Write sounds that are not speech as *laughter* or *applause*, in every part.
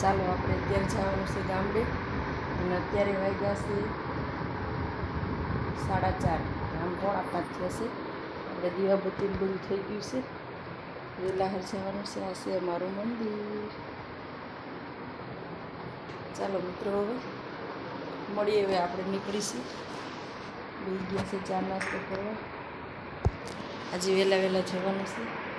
ચાલો આપણે અત્યારે જવાનું છે ગામડે. અને અત્યારે વાગ્યા છે સાડા ચાર. આમ પોણા પાંચ થયા છે. આપણે દીવાબત્તી બધું થઈ ગયું છે. વેલાહર જવાનું છે. આ છે અમારું મંદિર. ચાલો મિત્રો હવે મળીએ હવે આપણે નીકળીશું. બે ગયા છે ચા નાસ્તો કરવા. આજે વહેલા વહેલા જવાનું છે.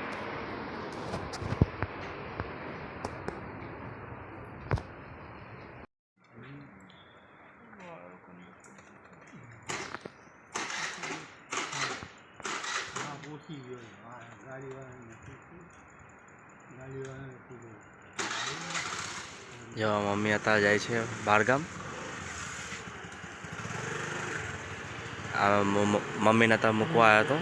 જો મમ્મી અત્યારે જાય છે બહારગામ. મમ્મીને અત્યારે મૂકવા આવ્યો હતો.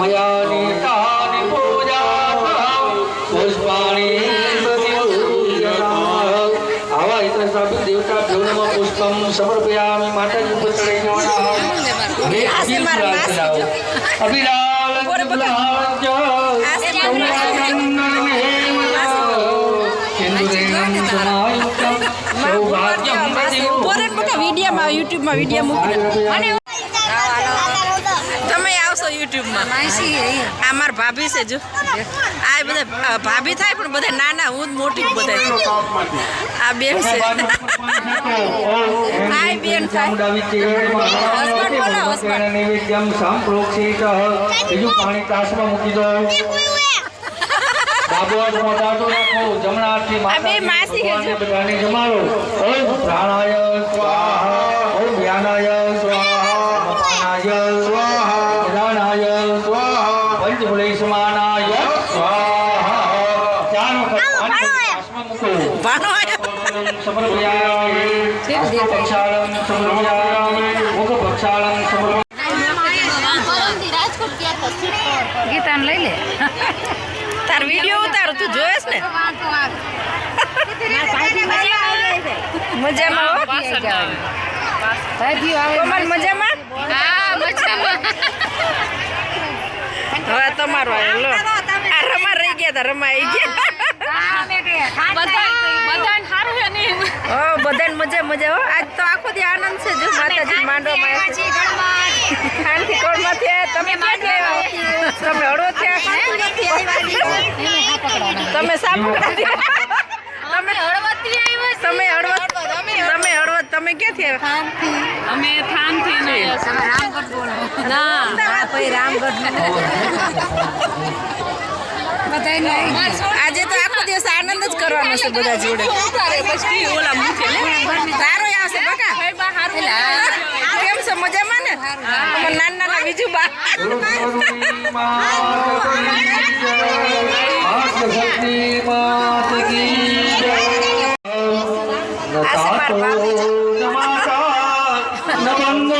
મયા નીતાનિ પૂજાર્થમ પુષ્પાણિ આવા ઇતર દેવતા પુષ્પમ સમર્પયામિ માતાજી અભિલાલ વિડીયોમાં યુટ્યુબમાં વીડિયો મૂકી યુટ્યુબમાં. આ મારા ભાભી છે જો. આ બધા ભાભી થાય પણ બધા નાના હું જ મોટી બધા આ બેન છે. હાય બેન થાય નૈવેદ્યમ સંપ્રોક્ષિત બીજું પાણી તાસમાં મૂકી દો. જમણા હાથથી આ માસી બધાને જમાડો. ઓમ પ્રાણાય સ્વાહા. ઓમ વ્યાનાય સ્વાહા મપાનાય સ્વાહા પ્રધાનાય સ્વાહા પંચમૂલે સમાનાય સ્વાહા ચાર વખત પાણી તાસમાં મૂકો ભાણો આવ્યો સમર્પયામિ હસ્તપક્ષાલં સમર્પયામિ મુખપક્ષાલં સમર્પયામિ ગીતાને લઈ લે. તાર વીડિયો ઉતારો તું જોયેસ ને? મજામાં હો? કોમલ મજામાં? હવે તમારો લો. આ રમા રહી ગયા તા રમા આવી ગયા. હો બધાને મજા મજા હો. આજ તો આખો દી આનંદ છે જો માતાજી માંડો આવ્યા તમે ક્યાંથી આવ્યા તમે થયા. તમે સાપુડા થયા તમે તમે હળવદ તમે હળવદ તમે ક્યાંથી આવ્યા? અમે થાનથી ને. ના. આજે તો આખો દિવસ આનંદ જ કરવાનો છે બધા જોડે. પછી ઓલા મૂકે સારો આવશે બકા. છે મજામાં ને? અમાર નાના નાના બીજું બા. ચાલો મળીએ પછી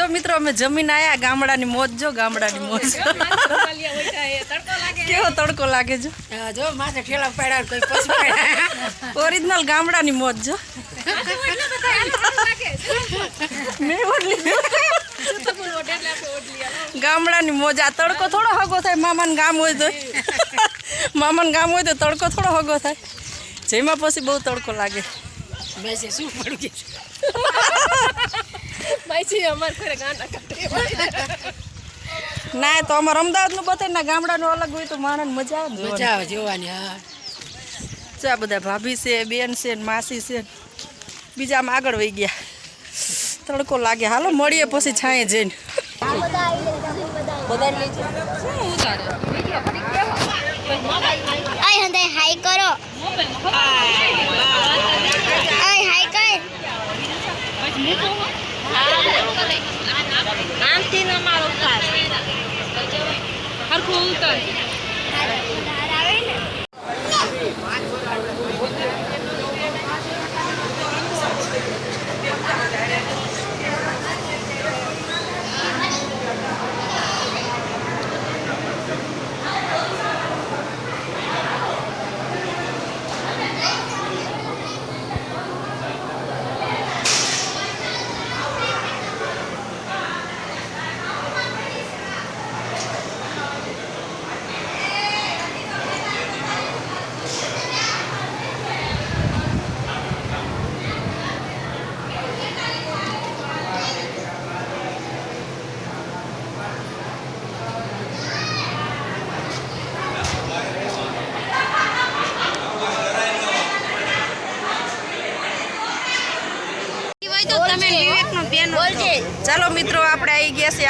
જો મિત્રો અમે જમીન આયા ગામડાની મોજ જો ગામડાની મોજ. કેવો તડકો લાગે જો જો માથે ઠેલા પડ્યા કોઈ પછી ઓરિજિનલ ગામડાની મોજ જો. મેં ગામડાની મોજ. આ તડકો થોડો હગો થાય મામાન ગામ હોય તો. મામાન ગામ હોય તો તડકો થોડો હગો થાય. જેમાં પછી બહુ તડકો લાગે. બેસે શું પડી ગયું ના તો અમારે અમદાવાદનું બતાવી ના ગામડાનું અલગ હોય તો માણસ મજા આવે. ને મજા જોવાની. આવે જોવાની હા. જો બધા ભાભી છે બેન છે ને માસી છે ને બીજા આમ આગળ વહી ગયા. તડકો લાગે. હાલો મળીએ પછી છાંયે જઈને. હાઈ કરો. oculta.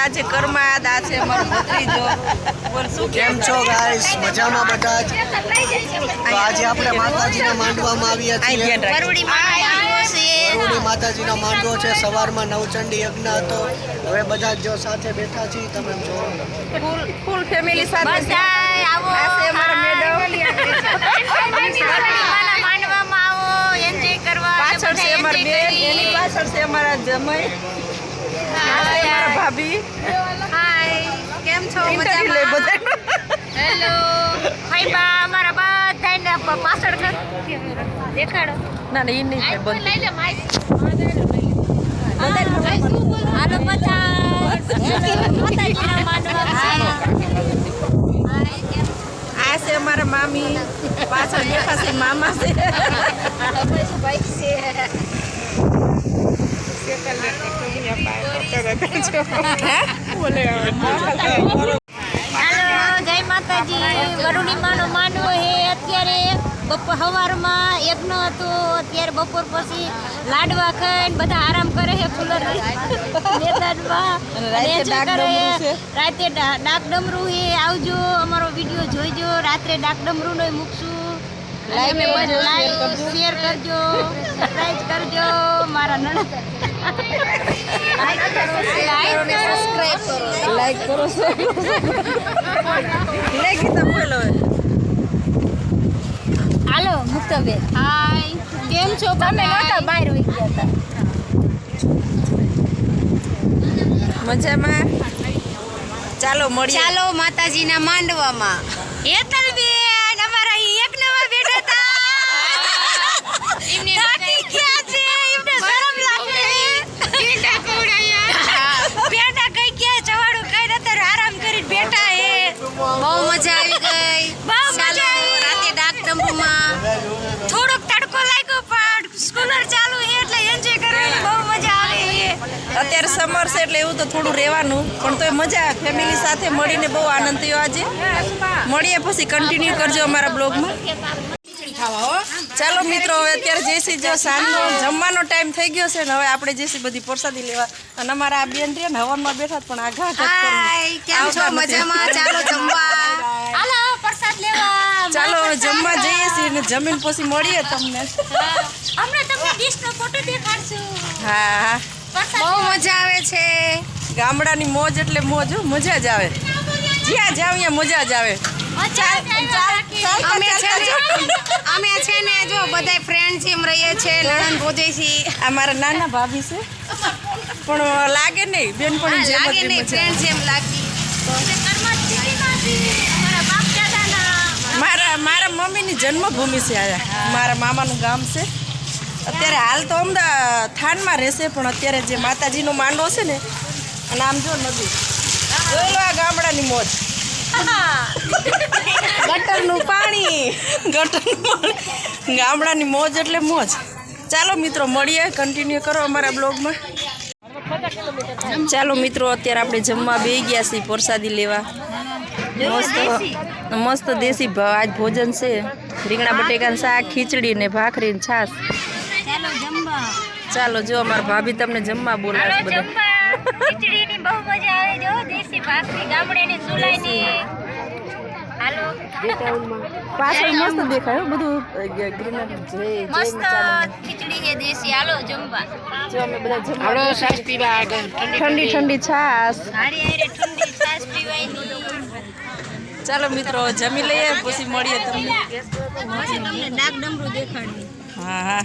આવી છે કર્માદ આ છે અમારો ભત્રીજો. બોલ શું કેમ છો ગાઈસ મજામાં બધા જ? તો આજે આપણે માતાજીના માંડવામાં આવ્યા છીએ વરુડી માતાજીનો માંડવો છે. સવારમાં નવચંડી યજ્ઞ હતો. હવે બધા જો સાથે બેઠા છીએ. તમે જો ફૂલ ફૂલ ફેમિલી સાથે છે. બધાય આવો. આ છે અમારા મેડમ. *laughs* માંડવામાં આવો. એન્જોય કરવા. પાછળ છે બધા અમારા બેન. એની પાછળ છે અમારા જમાઈ. આ ભાભી. હાય કેમ છો? બધા હેલો હાય બા. મારા બધાને પાછળ કર દેખાડો. ના ના એ નહીં થાય બંધ લઈ લે માઈક હાલો બધા આ છે અમારા મામી. પાછળ બેઠા છે મામા છે. હાલો, જય માતાજી. વરુણીમાનો માંડવો હે અત્યારે બપોર સવારમાં યજ્ઞ હતો અત્યારે બપોર પછી લાડવા ખાઈને બધા આરામ કરે છે કુલર રાતે ડાક હે આવજો અમારો વીડિયો જોઈજો રાત્રે ડાક ડમરું નો મૂકશું કરજો, બધા share કરજો. સબસ્ક્રાઇબ કરજો મારા નણંદ. લાઈક કરો સબસ્ક્રાઇબ કરો. લાઈક કરો શેર બોલો હાલો મુક્તબેન. હાય કેમ છો તમે નહોતા બહાર હોઈ ગયા હતા. મજામાં? ચાલો મળીએ. ચાલો માતાજીના માંડવામાં. હેતલબેન અમારા અહીં એક નવા બેઠા હતા થાકી ગયા છે એમને શરમ લાગે પેંડા કોડાયા પેંડા કઈ ગયા ચવાડું કઈ નતર આરામ કરીને બેઠા હે બહુ મજા આવી ગઈ બહુ મજા આવી રાતે ડાક ડંબુમાં થોડોક તડકો લાગ્યો પણ સ્કૂલર ચાલુ છે એટલે એન્જોય કરવાની બહુ મજા આવે છે અત્યારે છે એટલે એવું તો થોડું રહેવાનું. પણ તોય મજા ફેમિલી સાથે મળીને બહુ આનંદ થયો આજે. મળીએ પછી કન્ટિન્યુ કરજો અમારા બ્લોગમાં. ચાલો મિત્રો હવે અત્યારે જેસી જો સાંજનો જમવાનો ટાઈમ થઈ ગયો છે ને હવે આપણે જેસી બધી પ્રસાદી લેવા. અને અમારા આ બેન રહ્યા ને હવનમાં બેઠા પણ આઘા મજામાં? ચાલો જમવા. હાલો પ્રસાદ લેવા. ચાલો હવે જમવા જઈએ છીએ ને જમીન પછી મળીએ તમને. હમણાં તમને ડીશનો ફોટો દેખાડશું. હા હા. મજા આવે છે. ગામડાની મોજ એટલે મોજ મજા જ આવે. જ્યાં જાવ ત્યાં મજા જ આવે. અમે છે ને જો બધા ફ્રેન્ડ જેમ રહીએ છે નણંદ ભોજે છીએ આ મારા નાના ભાભી છે. પણ લાગે નહીં બેન પણ લાગે નહીં. ફ્રેન્ડ જેમ લાગતી મારા મારા મમ્મીની જન્મભૂમિ છે આયા મારા મામાનું ગામ છે. અત્યારે હાલ તો અમદાવાદ થાનમાં રહેશે, પણ અત્યારે જે માતાજીનો માંડો છે ને, અને આમ જો નદી. જોઈ આ ગામડાની મોજ. ગટરનું પાણી, ગટરનું ગામડાની મોજ એટલે મોજ. ચાલો મિત્રો, મળીએ કન્ટિન્યુ કરો અમારા બ્લોગમાં. ચાલો મિત્રો, અત્યારે આપણે જમવા બે ગયા છીએ પ્રસાદી લેવા. મસ્ત મસ્ત દેશી આજ ભોજન છે. રીંગણા બટેકાનું શાક, ખીચડી ને ભાખરી ને છાશ. ચાલો જો અમારા ભાભી તમને જમવા બોલાવે છે બધા. ખીચડીની બહુ મજા આવે જો દેશી ભાખરી ગામડેની સુલાઈની હાલો. પાછળ મસ્ત દેખાય બધું ગ્રીનરી. જય જય મસ્ત ખીચડી છે દેશી. હાલો જમવા. જો અમે બધા જમવા ઠંડી ઠંડી છાશ. હારી હારી ઠંડી છાશ પીવાયની ચાલો મિત્રો જમી લઈએ પછી મળીએ તમને. હા હા.